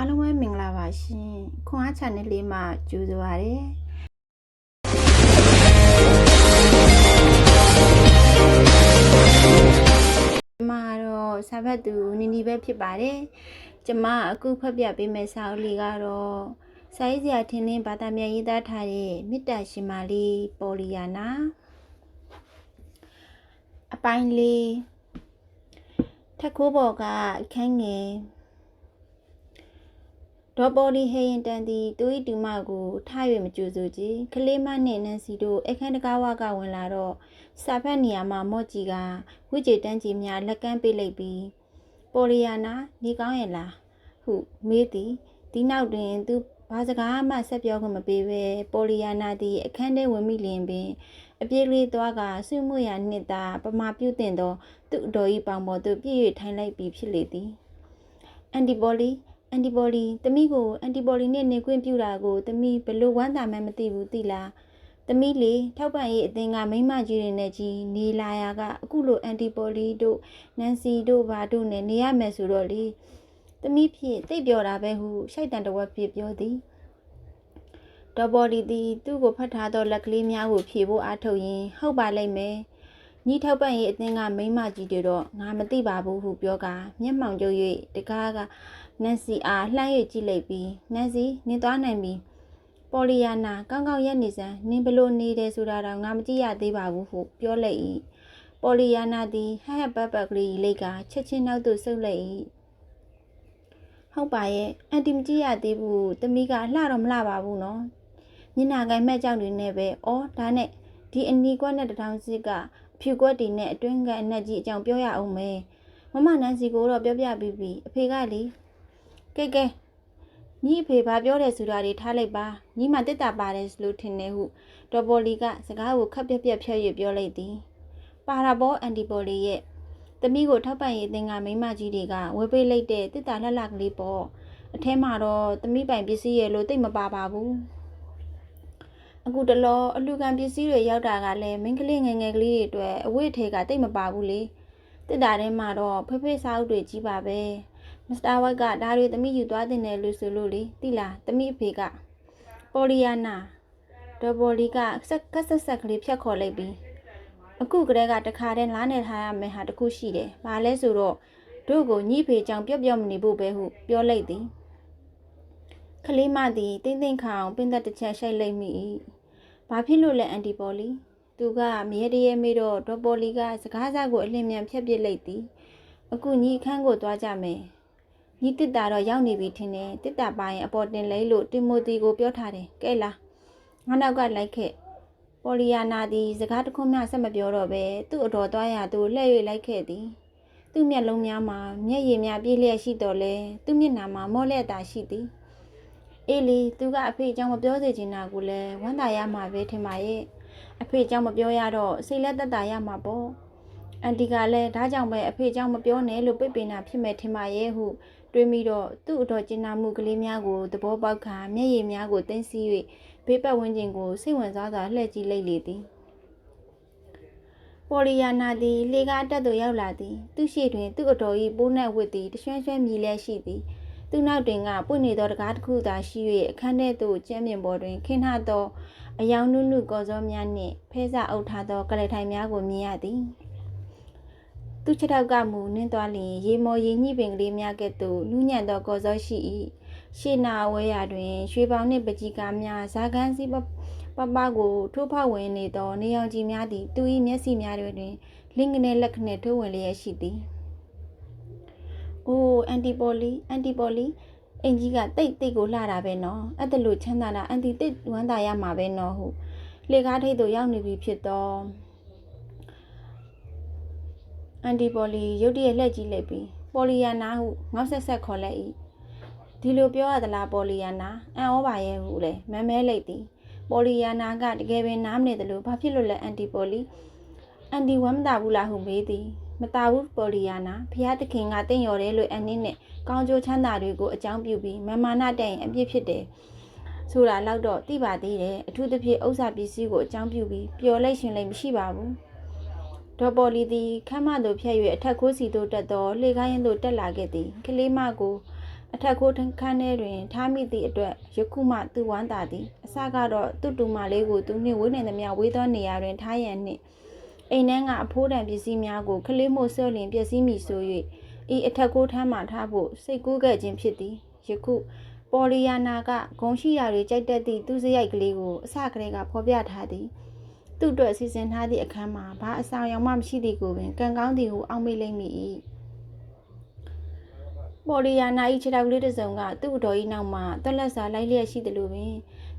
အားလုံးပဲမင်္ဂလာပါရှင်ခွန်အား channel လေးမှာကြိုဆိုပါရစေကျမတော့စာဖတ်သူနီနီပဲဖြစ်ပါတယ်ကျမအခုဖတ်ပြပေးမယ့်စာအုပ်လေးကတော့စာရေးဆရာထင်းထင်းဘာသာပြန်ရေးသားထားတဲ့မေတ္တာရှင်မာလေးပေါ်လီယာနာအပိုင်းလေးထက်ခိုးဘော်ကအခန်းငယ် ဒေါ်ပေါ်လီဟေရင်တန်သည်တူဤတူမကိုထား၍မကြိုဆိုကြည်ကလေးမနှင့်နန်စီတို့အခန်းတကားဝကဝင်လာတော့စာဖတ်နေရာမှာမော့ကြီးကဝိကြေတန်းကြီးများလက်ကမ်းပေးလိုက်ပြီးပေါ်လီယာနာနေကောင်းရဲ့လားဟုမေးသည်ဒီနောက်တွင်သူဘာစကားမှဆက်ပြောခွင့်မပေးဘဲပေါ်လီယာနာသည်အခန်းထဲဝင်မိလျင်ပင်အပြေးကလေးသွားကဆွမှုရနှစ်သာပမာပြုတ်တင်သောသူ့အတော်ဤပေါင်ပေါ်သို့ပြည့်၍ထိုင်လိုက်ပြီးဖြစ်လေသည်အန်တီပေါ်လီ အန်တီဘော်လီတမိကိုအန်တီဘော်လီနဲ့နေခွင့်ပြုတာကိုတမိဘလို့ဝမ်းသာမှန်းမသိဘူးသိလားတမိလေထောက်ပံ့ရေးအသင်းကမိမကြီးတွေနဲ့ကြီးနေလာရကအခုလိုအန်တီဘော်လီတို့နန်စီတို့ဘာတို့နဲ့နေရမယ်ဆိုတော့လေတမိဖြစ်တိတ်ပြောတာပဲဟုရှိုက်တန်တဝက်ဖြစ်ပြောသည်ဒေါ်ဘော်လီသည်သူ့ကိုဖတ်ထားသောလက်ကလေးများကိုဖြေဖို့အားထုတ်ရင်းဟုတ်ပါလိမ့်မယ်ညီထောက်ပံ့ရေးအသင်းကမိမကြီးတွေတော့ငါမသိပါဘူးဟုပြောကမျက်မှောင်ကျုပ်၍တကားက နန်စီအားလှမ်း၍ကြည့်လိုက်ပြီးနန်စီနင်သွားနိုင်ပြီပေါ်လီယာနာကောင်းကောင်းရက်နေစမ်းနင်ဘလို့နေတယ်ဆိုတာတော့ငါမကြည့်ရသေးပါဘူးဟုပြောလိုက်၏ပေါ်လီယာနာသည်ဟဟပပကလေးလိတ်ကချက်ချင်းနောက်သို့ဆုပ်လိုက်၏ဟုတ်ပါရဲ့အန်တီမကြည့်ရသေးဘူးတမီးကလှတော့မလှပါဘူးနော်ညနာကိုင်မဲ့ကြောင့်တွေနဲ့ပဲအော်ဒါနဲ့ဒီအနီကွက်နဲ့တထောင်စစ်ကအဖြူကွက်တွေနဲ့အတွင်းကအနက်ကြီးအကြောင်းပြောရအောင်မယ်မမနန်စီကိုတော့ပြောပြပြီးပြီအဖေကလေ ကဲကဲညီအဖေဘာပြောတယ်ဆိုတာတွေထားလိုက်ပါညီမတက်တာပါတယ်လို့ထင်နေဟုဒေါ်ပေါ်လီကစကားကိုခပ်ပြက်ပြက်ဖြတ်၍ပြောလိုက်သည်ပါရာဘောအန်တီပေါ်လီရဲ့သမီးကိုထောက်ပံ့ရေးအသင်းကမိမကြီးတွေကဝယ်ပေးလိုက်တဲ့တက်တာလှလှကလေးပေါ့အထဲမှာတော့သမီးပိုင်ပစ္စည်းရဲ့လို့တိတ်မပါပါဘူးအခုတလောအလူကန်ပစ္စည်းတွေရောက်တာကလည်းမိန်းကလေးငယ်ငယ်ကလေးတွေအတွက်အဝတ်ထဲကတိတ်မပါဘူးလေတက်တာထဲမှာတော့ဖိဖိစားအုပ်တွေကြီးပါပဲ မစ္စတာဝက်ကဒါတွေသမီးယူသွားတင်တယ်လို့ဆိုလို့လေတိလားသမီးအဖေကပေါ်လီယာနာဒေါ်ပေါ်လီကဆက်ကက်ဆက်ဆက်ကလေးဖြတ်ခေါ်လိုက်ပြီးအခုကလေးကတခါတည်းလားနေထားရမယ်ဟာတခုရှိတယ်။ဘာလဲဆိုတော့တို့ကိုညီဖေကြောင်ပြော့ပြော့မနေဖို့ပဲဟုပြောလိုက်သည်။ကလေးမသည်တင်းတင်းခါအောင်ပင်သက်တစ်ချက်ရှိုက်လိုက်မိ၏။ဘာဖြစ်လို့လဲအန်တီပေါ်လီသူကမြဲတရဲမေးတော့ဒေါ်ပေါ်လီကစကားစားကိုအလင်းမြန်ဖြတ်ပစ်လိုက်သည်။အခုညီအခန်းကိုသွားကြမယ်။ ညီတစ်တာတော့ရောက်နေပြီထင်တယ်တစ်တာပိုင်းအပေါ်တင်လဲလို့တီမိုသီကိုပြောထားတယ်ကဲလားငါနောက်ကလိုက်ခဲ့ပေါ်လီယာနာသည်စကားတစ်ခုမှဆက်မပြောတော့ပဲသူ့အတော်သွားရသူလှည့်၍လိုက်ခဲ့သည်သူ့မျက်လုံးများမှာမျက်ရည်များပြည့်လျက်ရှိတော်လဲသူ့မျက်နှာမှာမော့လက်တာရှိသည်အေးလီသူကအဖေအကြောင်းမပြောစေချင်တာကိုလည်းဝမ်းသာရမှာပဲထင်ပါရဲ့အဖေအကြောင်းမပြောရတော့စိတ်လက်သက်သာရမှာပေါ့အန်တီကလည်းဒါကြောင့်ပဲအဖေအကြောင်းမပြောနဲ့လို့ပြစ်ပင်တာဖြစ်မဲ့ထင်ပါရဲ့ဟု တွေးမိတော့သူ့အတော်ကျဉ်းနာမှုကလေးများကိုသဘောပေါက်ခါမျက်ရည်များကိုတင်းစီး၍ဘေးပတ်ဝန်းကျင်ကိုစိတ်ဝင်စားစွာလှည့်ကြည့်လိုက်လေသည်ပေါ်လီယာနာသည်လေကားတက်သို့ရောက်လာသည် သူရှိတွင် သူ့အတော်၏ပိုးနှက်ဝစ်သည်တရွှဲရွှဲမြည်လျက်ရှိသည်သူနောက်တွင်ကပွင့်နေသောတကားတစ်ခုသာရှိ၍အခန်းထဲသို့ကျမ်းမြင်ပေါ်တွင်ခင်းထသောအယောင်နုနုကော်စောများနှင့်ဖဲစာအုပ်ထားသောကလေးထိုင်များကိုမြင်ရသည် သူခြေထောက်ကမူနင်းသွားလျင်ရေမော်ရေညှိပင်ကလေးများကဲ့သို့နူးညံ့သောကော်စောရှိ၏ရှေ့နာဝဲရတွင်ရွှေပေါင်နှင့်ပကြီးကားများဇာကန်းစည်းပပပကိုထိုးဖောက်ဝင်နေသောနေအောင်ကြီးများသည်သူ၏မျက်စိများတွင်လင်းကနေလက်ခနဲ့ထိုးဝင်လျက်ရှိသည်။အိုးအန်တီပိုလီအန်တီပိုလီအင်ကြီးကတိတ်တိတ်ကိုလှတာပဲနော်။အဲ့ဒါလို့ချမ်းသာတာအန်တီတိတ်ဝမ်းသာရမှာပဲနော်ဟုလေကားထိပ်သို့ရောက်နေပြီဖြစ်သော အန်တီပိုလီရုတ်တရက်လှည့်ကြည့်လိုက်ပြီးပိုလီယာနာဟုငေါက်ဆက်ဆက်ခေါ်လိုက်၏ဒီလိုပြောရသလားပိုလီယာနာအန်ဩပါရဲ့ဟုလေမမဲလိုက်သည်ပိုလီယာနာကတကယ်ပင်နားမနေသလိုဘာဖြစ်လို့လဲအန်တီပိုလီအန်ဒီဝမ်းမသာဘူးလားဟုမေးသည်မသာဘူးပေါ်လီယာနာဖျားသခင်ကတင့်ရော်တယ်လို့အန်နင်းနဲ့ကောင်းကျိုးချမ်းသာတွေကိုအကြောင်းပြုပြီးမမာနတဲ့ရင်အပြစ်ဖြစ်တယ်ဆိုတာတော့တော့သိပါသေးတယ်အထူးသဖြင့်ဥစ္စာပစ္စည်းကိုအကြောင်းပြုပြီးပျော်လိုက်ရှင်လိုက်မရှိပါဘူး ဒေါ်ပေါ်လီသည်ခမ်းမသို့ဖြတ်၍အထက်ခိုးစီသို့တက်သောလှေကားရင်သို့တက်လာခဲ့သည်ကလေးမကိုအထက်ခိုးခန်းထဲတွင်ထားမိသည့်အတွက်ယခုမှသူဝမ်းသာသည်အစကတော့သူ့တူမလေးကိုသူနှင့်ဝေးနေသမျှဝေးသောနေရာတွင်ထားရန်နှင့်အိမ်ထဲကအဖိုးတန်ပစ္စည်းများကိုခလေးမို့ဆော့လင်ပျက်စီးမိဆို၍ဤအထက်ကိုထမ်းမှထားဖို့စိတ်ကူးခဲ့ခြင်းဖြစ်သည်ယခုပေါ်လီယာနာကဂုံရှိရာတွေကြိုက်တတ်သည့်သူစရိုက်ကလေးကိုအစကတည်းကဖော်ပြထားသည် သူ့အတွက်စီစဉ်ထားသည့်အခန်းမှာဘာအဆောင်ရောင်မှမရှိသည်ကိုပင်ကံကောင်းသည်ဟုအောက်မေ့လိမ့်မည်၏ပေါ်လီယာနာ၏ခြေထောက်ကလေးတစ်စုံကသူ့အတော်၏နောက်မှတွက်လက်စွာလိုက်လျက်ရှိသည်လိုပင်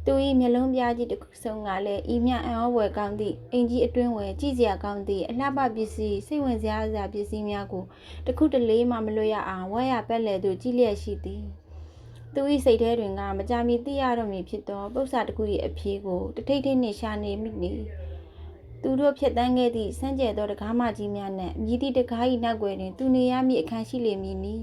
သူ၏မျက်လုံးပြားကြီးတစ်ခုစုံကလည်းဤမြအံ့ဩဖွယ်ကောင်းသည့်အင်ကြီးအတွင်းဝယ်ကြည့်စရာကောင်းသည့်အလှပပစ္စည်းစိတ်ဝင်စားစရာပစ္စည်းများကိုတစ်ခုတစ်လေးမှမလွတ်ရအောင်ဝါရပက်လေသို့ကြည့်လျက်ရှိသည်သူ၏စိတ်ထဲတွင်ကမကြမီသိရတော့မည်ဖြစ်သောပု္ပ္ပစာတစ်ခု၏အဖြေကိုတထိတ်ထိတ်နှင့်ရှာနေမိနေ သူတို့ဖြတ်တန်းခဲ့သည့်စမ်းကြဲသောတကားမကြီးများနှင့်မြည်သည့်တကား၏နောက်ွယ်တွင်သူနေရမည့်အခန်းရှိလိမ့်မည်နီ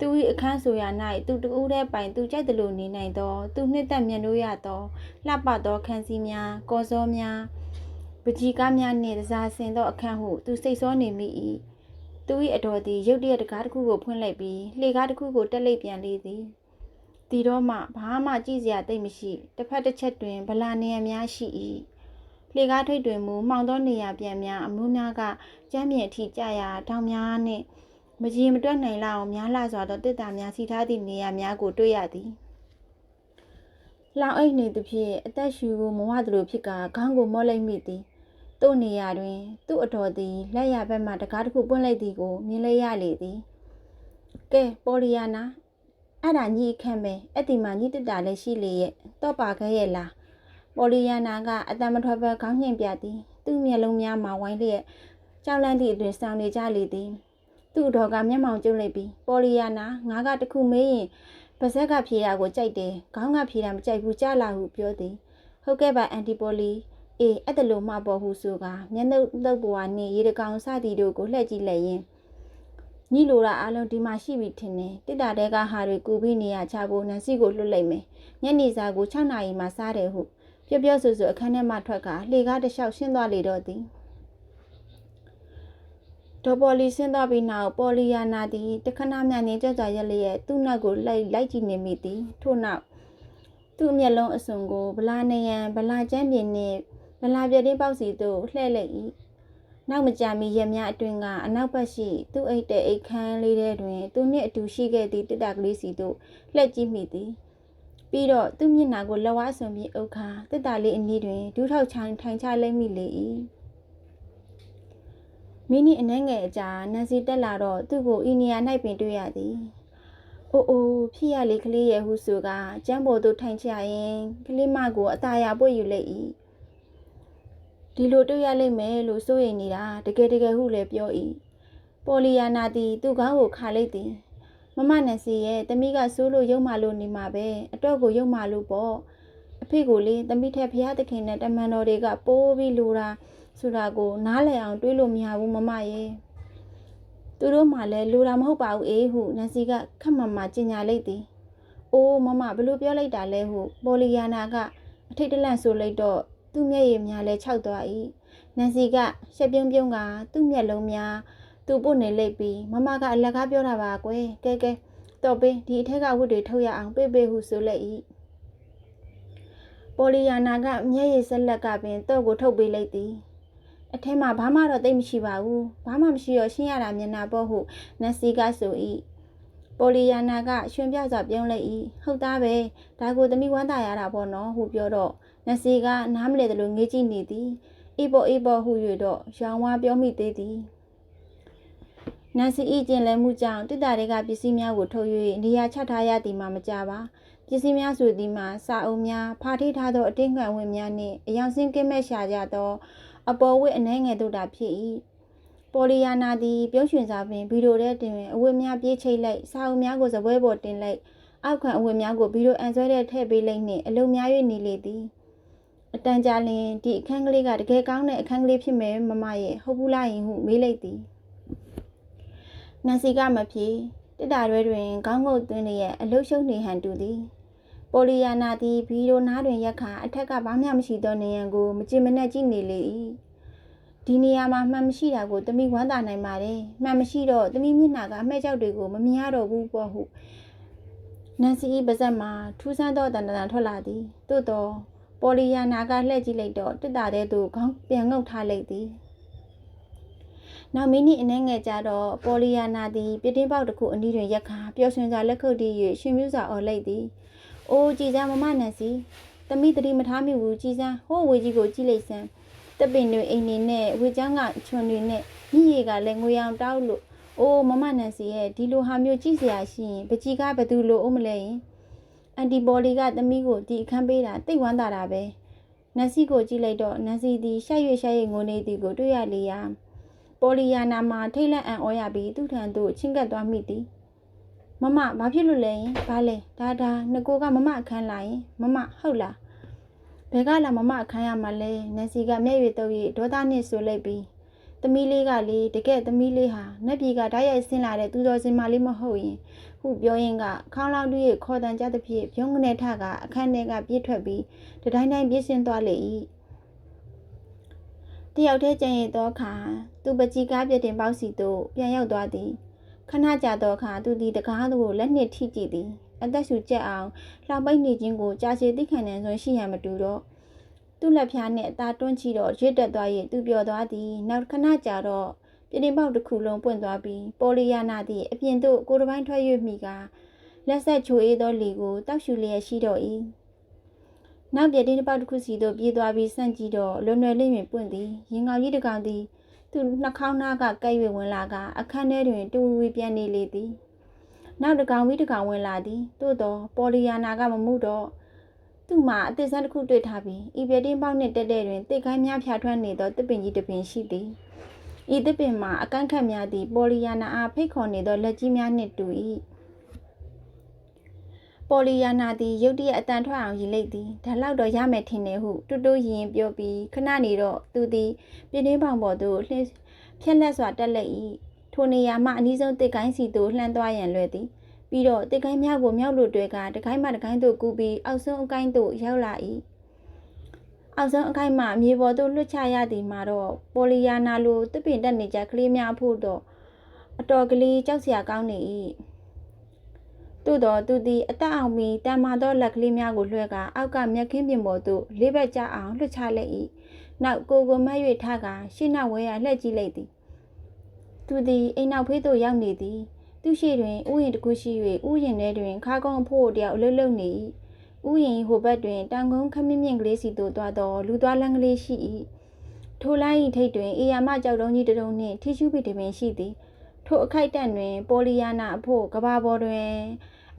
သူ၏အခန်းဆိုရာ၌သူတဦးတည်းပိုင်သူကြိုက်သလိုနေနိုင်သောသူနှစ်သက်မြတ်လို့ရသောလှပသောခန်းစည်းများကော်စောများပကြီကားများနှင့်တစားဆင်သောအခန်းဟုသူစိတ်ဆောနေမိ၏သူ၏အတော်သည်ရုတ်တရက်တကားတစ်ခုကိုဖွင့်လိုက်ပြီးလှေကားတစ်ခုကိုတက်လိုက်ပြန်လေသည်ဒီတော့မှဘာမှကြည့်စရာသိမ့်မရှိတစ်ဖက်တစ်ချက်တွင်ဗလာနေရများရှိ၏ လှေကားထိပ်တွင်မူမှောင်သောနေရာပြန်များအမိုးများကကျမ်းမြေအထိကျရာတောင်များနှင့်မကြီးမတွက်နိုင်လောက်အောင်များလာစွာသောတစ်တာများစီထားသည့်နေရာများကိုတွေ့ရသည်လောင်အိတ်နေသဖြင့်အသက်ရှူကိုမဝသလိုဖြစ်ကခေါင်းကိုမော့လိုက်မိသည်သူ့နေရာတွင် သူ့အတော်သည်လက်ရဘက်မှတကားတစ်ခုပွင့်လိုက်သည်ကိုမြင်လိုက်ရလေသည်ကဲပေါ်လီယာနာအဲ့ဒါညီခန့်ပဲအဲ့ဒီမှာညီတက်တာလည်းရှိလေရဲ့တော့ပါခဲ့ရဲ့လား ပေါ်လီယာနာကအတံမထွက်ဘဲခေါင်းညှိပြသည်သူ့မျက်လုံးများမှာဝိုင်းလျက်ကြောက်လန့်သည့်အတွင်ဆောင်နေကြလေသည်သူ့တော်ကမျက်မှောင်ကျုံလိုက်ပြီးပေါ်လီယာနာငါကတခုမေးရင်ပါဇက်ကဖြေတာကိုကြိုက်တယ်ခေါင်းကဖြေတာမကြိုက်ဘူးကြားလာဟုပြောသည်ဟုတ်ကဲ့ပါအန်တီပိုလီအေးအဲ့တလို့မှပေါ်ဟုဆိုကမျက်နှုတ်တုပ်ပွားနှင့်ရေတကောင်စသည်တို့ကိုလှည့်ကြည့်လိုက်ရင်ညီလိုတာအလုံးဒီမှာရှိပြီထင်တယ်တစ်တာတဲကဟာတွေကူပြီးနေရချဖို့နန်စီကိုလွတ်လိုက်မယ်ညနေစာကို6နာရီမှစားတယ်ဟု ပြောပြောဆိုဆိုအခန်းထဲမှထွက်ကလှေကားတစ်လျှောက်ရှင်းသွားလေတော့သည်ဒေါ်ပေါ်လီဆင်းသွားပြီးနောက်ပေါ်လီယာနာသည်တခဏမျှနေကြကြရက်လျက်သူ့နောက်ကိုလိုက်လိုက်ကြည့်နေမိသည်ထို့နောက်သူ့မျက်လုံးအစုံကိုဗလာနေရန်ဗလာကျန်းပြင်းနှင့်ဗလာပြတင်းပေါက်စီသို့လှည့်လိုက်၏နောက်မကြာမီရက်များအတွင်ကအနောက်ဘက်ရှိသူ့အိတ်တဲ့အိတ်ခမ်းလေးထဲတွင် သူနှင့်အတူရှိခဲ့သည့်တစ်တာကလေးစီသို့လှည့်ကြည့်မိသည် ပြီးတော့သူ့မျက်နှာကိုလက်ဝါးဆွန်ပြီးအုပ်ခါတစ်တာလေးအနီးတွင်ဒူးထောက်ချန်ထိုင်ချလိုက်မိလေ၏မိနစ်အနှဲငယ်အကြာနန်စီတက်လာတော့သူ့ကိုအီနီယာ၌ပင်တွေ့ရသည်။အိုးအိုးဖြစ်ရလေကလေးရဲ့ဟုဆိုကကျမ်းပေါ်သို့ထိုင်ချရင်ကလေးမကိုအသာရပွေယူလိုက်၏။ဒီလိုတွေ့ရလိမ့်မယ်လို့စိုးရိမ်နေတာတကယ်တကယ်ဟုလည်းပြော၏။ပေါ်လီယာနာသည်သူ့ခေါင်းကိုခါလိုက်သည်။ မမနန်စီရဲ့တမိကဆိုးလို့ရုံမာလို့နေမှာပဲအတော့ကိုရုံမာလို့ပေါ့။အဖေကိုလေတမိထက်ဖျားသခင်နဲ့တမန်တော်တွေကပိုးပြီးလိုတာဆိုတာကိုနားလည်အောင်တွေးလို့မရဘူးမမရဲ့သူတို့မှလည်းလူတာမဟုတ်ပါဘူးအေးဟုနန်စီကခက်မှန်မှကျင်ညာလိုက်သည်အိုးမမဘလို့ပြောလိုက်တာလဲဟုပေါ်လီယာနာကအထိတ်တလန့်ဆိုလိုက်တော့သူ့မျက်ရည်များလဲခြောက်သွား၏နန်စီကရှက်ပြုံးပြုံးကသူ့မျက်လုံးများ သူ့ပုတ်နေလိုက်ပြီးမမကအလက်ကားပြောတာပါကွယ်ကဲကဲတော့ပေးဒီအထက်ကဝတ်တွေထုတ်ရအောင် ပေးပေးဟုဆိုလိုက်၏ပေါ်လီယာနာကမျက်ရည်ဆက်လက်ကပင်တော့ကိုထုတ်ပေးလိုက်သည်အထဲမှာဘာမှတော့သိမရှိပါဘူးဘာမှမရှိတော့ရှင်းရတာမျက်နှာပေါ့ဟုနက်စီကဆို၏ပိုလီယာနာကရှင်ပြစွာပြုံးလိုက်၏ဟုတ်သားပဲဒါကိုသမီးဝမ်းသာရတာပေါ့နော်ဟုပြောတော့နက်စီကနားမလဲတယ်လို့ငေးကြည့်နေသည်အေးပေါ်အေးပေါ်ဟု၍တော့ရောင်ဝါပြောမိသေးသည် နန်စီဤကျင်လဲမှုကြောင့်တစ်တာတွေကပစ္စည်းများကိုထုတ်၍နေရာချထားရသည်မှာမကြပါပစ္စည်းများဆိုသည်မှာစာအုပ်များဖာထိထားသောအတင်းခံဝင်များနှင့်အယောင်စင်းကင်းမဲ့ရှာကြသော အပေါ်ဝတ်အနှဲငယ်တို့တာဖြစ်၏ပေါ်လီယာနာသည်ပြုံးရွှင်စွာပင်ဗီဒီယိုထဲတင်အဝတ်များပြေးချိတ်လိုက်စာအုပ်များကိုစပွဲပေါ်တင်လိုက်အောက်ခံအဝတ်များကိုဗီဒီယိုအန်ဆွဲတဲ့ထည့်ပေးလိုက်နှင့်အလုံးများ၍နေလေသည်အတန်ကြာလင်ဒီအခန်းကလေးကတကယ်ကောင်းတဲ့အခန်းကလေးဖြစ်မယ်မမရဲ့ဟုတ်ဘူးလားယင်ဟုမေးလိုက်သည် နန်စီကမဖြေတစ်တာရွဲတွင်ခေါင်းငုတ်သွင်းလျက်အလုရှုံနေဟန်တူသည်ပိုလီယာနာသည်ဗီရိုနားတွင်ရက်ခါအထက်ကဘာမှမရှိသောနေရန်ကိုမကြင်မနှက်ကြည့်နေလေ၏ဒီနေရာမှာမှန်မရှိတာကိုတမိဝမ်းသာနိုင်ပါတယ်မှန်မရှိတော့တမိမျက်နှာကအမှဲ့ကြောက်တွေကိုမမြင်ရတော့ဘူးပေါ့ဟုနန်စီ၏ပါဇက်မှာထူးဆန်းသောတန်တန်ထွက်လာသည်သို့တော့ပေါ်လီယာနာကလှည့်ကြည့်လိုက်တော့တစ်တာတဲ့သူခေါင်းပြန်ငုတ်ထားလိုက်သည် နောက်မိနစ်အနည်းငယ်ကြာတော့ပေါ်လီယာနာသည်ပြတင်းပေါက်တစ်ခုအနီးတွင်ရက်ခါပျော်ရွှင်စွာလက်ခုပ်တီး၍ရှင်မြူးစွာအော်လိုက်သည်အိုးကြည်စမ်းမမနန်စီသမီးတတိမထားမိဘူးကြည်စမ်းဟိုးဝေကြီးကိုကြည့်လိုက်စမ်းတပင်တွေအိမ်နေနဲ့ဝေချောင်းကချွန်တွေနဲ့မြည်ရည်ကလည်းငွေအောင်တောက်လို့။အိုးမမနန်စီရဲ့ဒီလိုဟာမျိုးကြည့်စရာရှိရင်ပကြီးကဘသူလိုအုံးမလဲရင်အန်တီဘော်လီကသမီးကိုဒီအခန်းပေးတာတိတ်ဝမ်းသာတာပဲ။နန်စီကိုကြည့်လိုက်တော့နန်စီဒီရှက်ရွရှက်ရွငိုနေသည်ကိုတွေ့ရလေရာ ပေါ်လီယာနာမှာထိတ်လန့်အံ့ဩရပြီးသူ့ထံသို့ချင်းကပ်သွားမိသည်။မမဘာဖြစ်လို့လဲရင်ဘာလဲဒါဒါငကိုကမမအခန်းလာရင်မမဟုတ်လားဘယ်ကလာမမအခန်းရမှာလဲနန်စီကမျက်ရည်တုပ်၍ဒေါသနှင့်ဆိုလိုက်ပြီးသမီးလေးကလေတကယ်သမီးလေးဟာနက်ပြေကဓာတ်ရိုက်ဆင်းလာတဲ့သူတော်စင်မလေးမဟုတ်ရင်ဟုပြောရင်ကခေါင်းလောင်းတူရဲ့ခေါ်တန်ကြသဖြင့်ပြုံးကနေထကအခန်းထဲကပြေးထွက်ပြီးတတိုင်းတိုင်းပြေးဆင်းသွားလေ၏တယောက်တည်းကြံရည်သောအခါ သူပကြီးကားပြတင်ပေါက်စီသို့ပြန်ရောက်သွားသည်ခဏကြာသောအခါသူသည်တကားသို့လက်နှင့်ထိကြည့်သည်အသက်ရှူကျက်အောင်လှောင်ပိတ်နေခြင်းကိုကြာရှည်သိခံနေစွမ်းရှိရန်မတူတော့သူ့လက်ဖြားနှင့်အသာတွန်းချီတော့ရွတ်တက်သွား၍သူပြောသွားသည်နောက်ခဏကြာတော့ပြင်းပေါက်တစ်ခုလုံးပွင့်သွားပြီးပေါ်လီယာနာသည်အပြင်သို့ကိုယ်တစ်ပိုင်းထွက်၍မိကလက်ဆက်ချိုအေးသောလီကိုတောက်ရှူလျက်ရှိတော့၏နောက်ပြတင်းတစ်ပေါက်တစ်ခုစီသို့ပြေးသွားပြီးဆန့်ကြည့်တော့လွယ်လွယ်လေးပင်ပွင့်သည်ရင်ကောင်ကြီးတစ်ကောင်သည် သူ့နှာခေါင်းသားကကဲ့၍ဝင်လာက အခန်းထဲတွင်တူဝီပြန်နေလေသည်နောက်တစ်ကောင်ပြီးတစ်ကောင်ဝင်လာသည်သို့တော့ပေါ်လီယာနာကမမှုတော့သူ့မှာအသစ်ဆန်းတစ်ခုတွေ့ထားပြီးဤပြတင်းပေါက်နှင့်တက်တဲ့တွင်တိတ်ခိုင်းများဖြာထွက်နေသောတစ်ပင်ကြီးတစ်ပင်ရှိသည်ဤတစ်ပင်မှာအကန့်ခတ်များသည့်ပေါ်လီယာနာအားဖိတ်ခေါ်နေသောလက်ကြီးများနှင့်တူ၏ ပေါ်လီယာနာသည်ရုတ်တရက်အတန်ထွက်အောင်ရည်လိုက်သည်ဒါလောက်တော့ရမယ်ထင်တယ်ဟုတူတူရင်ပြောပြီးခဏနေတော့သူသည်ပြတင်းပေါက်ပေါ်သို့လှည့်ဖြက်လက်စွာတက်လက်၏ထိုနေရာမှအနည်းဆုံးတစ်ကိုင်းစီသို့လှမ်းသွားရန်လွယ်သည်ပြီးတော့တစ်ကိုင်းများကိုမြောက်လို့တွေကတကိုင်းမှတကိုင်းသို့ကူးပြီးအောက်ဆုံးအကိုင်းသို့ရောက်လာ၏အောက်ဆုံးအကိုင်းမှမြေပေါ်သို့လွတ်ချရသည်မှာတော့ပေါ်လီယာနာလိုတစ်ပင်တက်နေကြကလေးများဖို့တော့အတော်ကလေးကြောက်စရာကောင်းနေ၏ သို့တော့သူသည်အသက်အောင်ပြီးတန်မာသောလက်ကလေးများကိုလွှဲကအောက်ကမြက်ခင်းပြင်ပေါ်သို့လေးဘက်ကျအောင်လွှတ်ချလိုက်၏နောက်ကိုကိုမတ်၍ထားကရှင်းနောက်ဝဲရလှည့်ကြည့်လိုက်သည်သူသည်အိမ်နောက်ဖေးသို့ရောက်နေသည်သူရှိတွင်ဥယျာဉ်တစ်ခုရှိ၍ဥယျာဉ်ထဲတွင်ခါကုန်းအဖို့တယောက်အလုလုနေ၏ဥယျာဉ်ဟိုဘက်တွင်တန်ကုန်းခမင်းမြင့်ကလေးစီသို့သွားသောလူသွားလမ်းကလေးရှိ၏ထိုလိုင်း၏ထိတ်တွင်အေယာမကြောက်တုံးကြီးတစ်တုံးနှင့်ထီရှူပီတစ်ပင်ရှိသည်ထိုအခိုက်တန့်တွင် ပေါ်လီယာနာအဖို့ကဘာပေါ်တွင်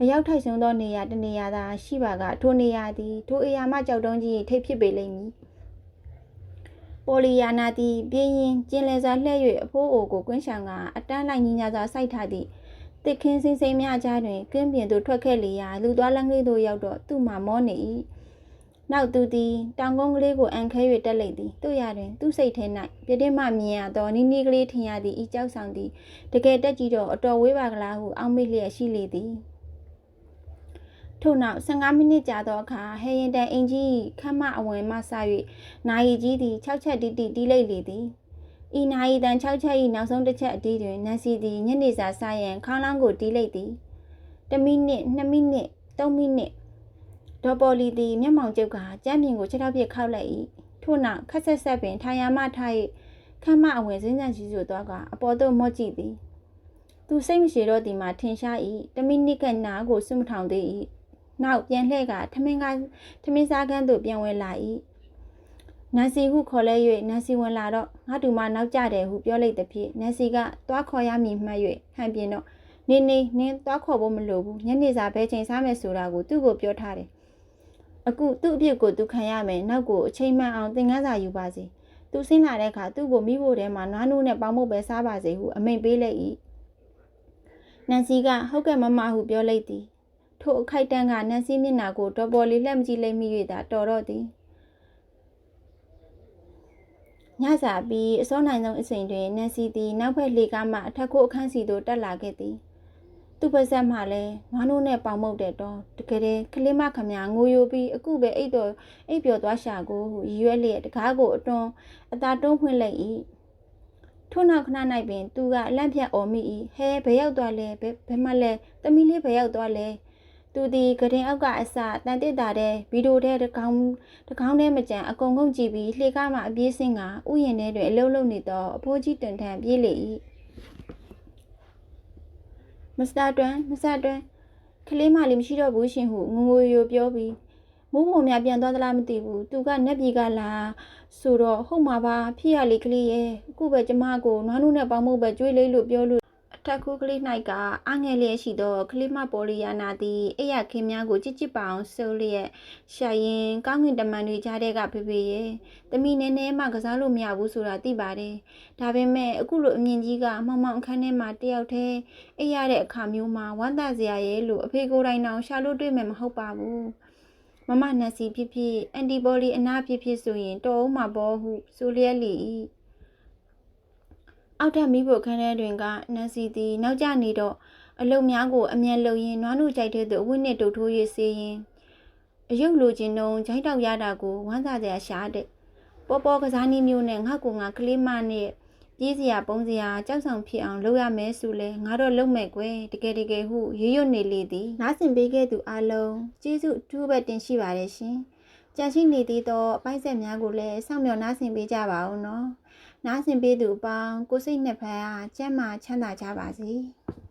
အရောက်ထိုက်ဆုံးသောနေရာတစ်နေရာသာရှိပါကထိုနေရာသည်ထိုအေယာမကြောက်တုံးကြီးထိတ်ဖြစ်ပေလိမ့်မည်ပေါ်လီယာနာသည်ပြင်းရင်ကျင်လည်စွာလှည့်၍အဖိုးအိုကိုကွင်းဆောင်ကအတန်းလိုက်ညီညာစွာစိုက်ထားသည့်တစ်ခင်းစင်းစိမ်များကြားတွင်ကင်းပြင်သို့ထွက်ခဲ့လေရာလူသွားလမ်းကလေးသို့ရောက်တော့သူ့မှာမောနေ၏နောက်သူသည်တောင်ကုန်းကလေးကိုအန်ခဲ၍တက်လိုက်သည်တို့ရတွင်သူ့စိတ်ထဲ၌ပြတင်းမှမြင်ရသောနီးနီးကလေးထင်ရသည့်ဤကြောက်ဆောင်သည်တကယ်တက်ကြည့်တော့အတော်ဝေးပါကလားဟုအောက်မေ့လျက်ရှိလေသည် ထို့နောက်15မိနစ်ကြာသောအခါဟဲရင်တန်အင်ကြီးခမ်းမအဝင်မှဆ၍နိုင်ကြီးသည်6ချက်တိတိတီးလိုက်လေသည်ဤနိုင်တန်6ချက်၏နောက်ဆုံးတစ်ချက်အတီးတွင်နန်စီသည်ညနေစာစားရန်ခေါင်းလောင်းကိုတီးလိုက်သည်1မိနစ်2မိနစ်3မိနစ်ဒေါ်ပေါ်လီသည်မျက်မှောင်ကျုပ်ကကြမ်းပြင်ကိုခြေထောက်ပြခောက်လိုက်၏ထို့နောက်ခက်ဆက်ဆက်ပင်ထိုင်ရမှထား၍ခမ်းမအဝင်စင်းစံရှိဆိုသွားကအပေါ်သို့မော့ကြည့်သည်သူစိတ်မရှိတော့ဒီမှာထင်ရှား၏တမိနစ်ကနာကိုစွမထောင်သေး၏ နောက်ပြန်လှည့်ကထမင်းကထမင်းစားခန်းသို့ပြန်ဝင်လာ၏နန်စီဟုခေါ်လဲ၍နန်စီဝင်လာတော့ငါတူမနောက်ကြတယ်ဟုပြောလိုက်သည်ဖြင့်နန်စီကသွားခေါ်ရမည်မှတ်၍ဟန်ပြင်းတော့နေနေနင်းသွားခေါ်ဖို့မလိုဘူးညနေစာဘဲချိန်စားမယ်ဆိုတာကိုသူ့ကိုပြောထားတယ်အခုသူ့အဖြစ်ကိုသူခံရမယ်နောက်ကိုအချိန်မှန်အောင်သင်ခန်းစာယူပါစေသူဆင်းလာတဲ့အခါသူ့ကိုမိဖို့ထဲမှာနွားနိုးနဲ့ပေါင်းဖို့ပဲစားပါစေဟုအမိန်ပေးလိုက်၏နန်စီကဟုတ်ကဲ့မမဟုပြောလိုက်သည် ထိုအခိုက်တန်းကနန်စီမျက်နှာကိုဒေါ်ပေါ်လေးလှက်မကြည့်လိုက်မိ၍သာတော်တော့သည်ညစာပြီးအစောနိုင်ဆုံးအချိန်တွင်နန်စီသည်နောက်ဘက်လေကားမှအထက်ကိုအခန်းစီသို့တက်လာခဲ့သည်သူ့ပါဇက်မှလည်းငွားနိုးနဲ့ပေါင်မုတ်တဲ့တော့တကယ်တည်းကလေးမခမငိုယိုပြီးအခုပဲအိတ်တော်အိပ်ပျော်သွားရှာကိုဟုရည်ရွယ်လျက်တကားကိုအတွန်းအသာတွန်းဖွင့်လိုက်၏ထို့နောက်ခဏ၌ပင်သူကအလန့်ဖြတ်អော်မိ၏ဟဲဘယ်ရောက်သွားလဲဘယ်ဘယ်မှလဲတမီးလေးဘယ်ရောက်သွားလဲ သူသူဒီကရင်အောက်ကအစတန်တစ်တာတဲ့ဗီဒီယိုတဲ့တစ်ကောင်တစ်ကောင်နဲ့မကြံအကုန်ကုန်ကြည့်ပြီးလှေကားမှအပြေးစင်းကဥယျာဉ်ထဲတွင်အလုံးလုံးနေတော့အဖိုးကြီးတွင်ထန်ပြေးလေ၏မစ္စတာတွန်မစ္စတာတွန်ကလေးမလေးမရှိတော့ဘူးရှင်ဟုငငိုရိုပြောပြီးမိုးပုံများပြန်သွားသလားမသိဘူးသူကနက်ပြေကလာဆိုတော့ဟုတ်မှာပါဖြစ်ရလေကလေးရဲ့အခုပဲကျမကိုနွားနုနဲ့ပေါင်းမှုပဲကြွေးလေးလို့ပြောလို့အ ထက်ခုကလေး၌ကအငယ်လျက်ရှိသောကလေးမပေါ်လီယာနာသည်အိယခင်များကိုကြစ်ကြစ်ပအောင်ဆိုလျက်ရှာရင်ကောင်းကင်တမန်တွေကြားတဲ့ကဖေဖေရဲ့တမီနည်းနည်းမှကစားလို့မရဘူးဆိုတာသိပါတယ်ဒါပေမဲ့အခုလိုအမြင့်ကြီးကမောင်မောင်အခန်းထဲမှာတယောက်တည်းအိရတဲ့အခါမျိုးမှာဝမ်းသာစရာရဲ့လို့အဖေကိုယ်တိုင်တောင်ရှာလို့တွေ့မယ်မဟုတ်ပါဘူးမမနက်စီဖြစ်ဖြစ်အန်တီဘောလီအနာဖြစ်ဖြစ်ဆိုရင်တော်ဦးမှာဘောဟုဆိုလျက်လီ၏ အောက်ထပ်မိဖို့ခန်းထဲတွင်ကနန်စီသည်နောက်ကျနေတော့အလုံများကိုအမြန်လုံရင်နွားနုကြိုက်တဲ့သူအဝိနဲ့တုတ်ထိုး၍စေးရင်အယုတ်လိုချင်တုံဂျိုင်းတောက်ရတာကိုဝမ်းသာစရာရှာတဲ့ပေါ်ပေါ်ကစားနည်းမျိုးနဲ့ငါ့ကိုငါကလေးမနဲ့ပြေးစရာပုံစရာကြောက်ဆောင်ဖြစ်အောင်လုပ်ရမယ်ဆိုလဲငါတော့လုပ်မယ်ကွယ်တကယ်တကယ်ဟုရွရွနေလေသည်နားဆင်ပေးခဲ့သူအလုံးကျေးဇူးအထူးပဲတင်ရှိပါတယ်ရှင်ကြံရှိနေသေးသောအပိုက်ဆက်များကိုလည်းစောင့်မျှော်နားဆင်ပေးကြပါဦးနော် နားဆင်ပေးသူအပေါင်းကိုစိတ်နှစ်ဖက်အားကျမ်းမာချမ်းသာကြပါစေ။